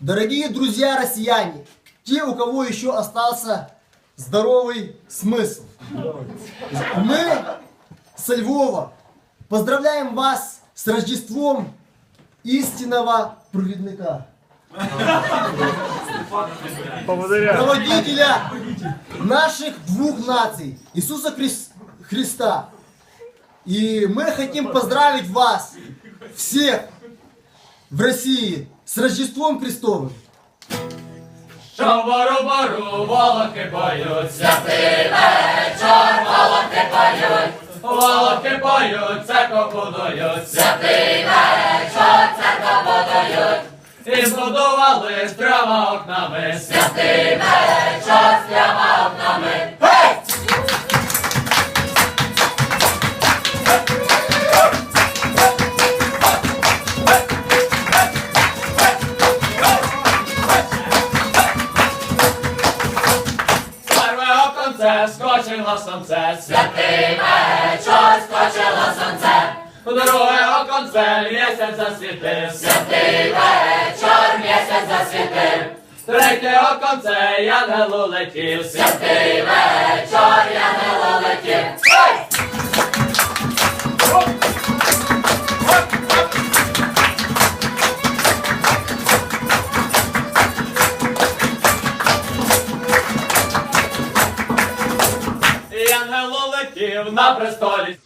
Дорогие друзья россияне, те, у кого еще остался здоровый смысл, мы со Львова поздравляем вас с Рождеством истинного провідника. Проводителя наших двух наций, Иисуса Хрис- Христа. И мы хотим поздравить вас, всех в России, с Рождеством Христовым. Що бору-бору, волоки поють, святий Вечор волоки поють, волоки поють, церкву будують, святий вечор церква будують, і збудували з трьома окнами, святий вечор з трьома окнами. Оконце скочило сонце, Святий вечор скочило сонце, друге оконце місяць засвітив, святий вечор місяць засвітив, третє оконце я не летів, святий вечор не летів. Янгел улетів на престолі.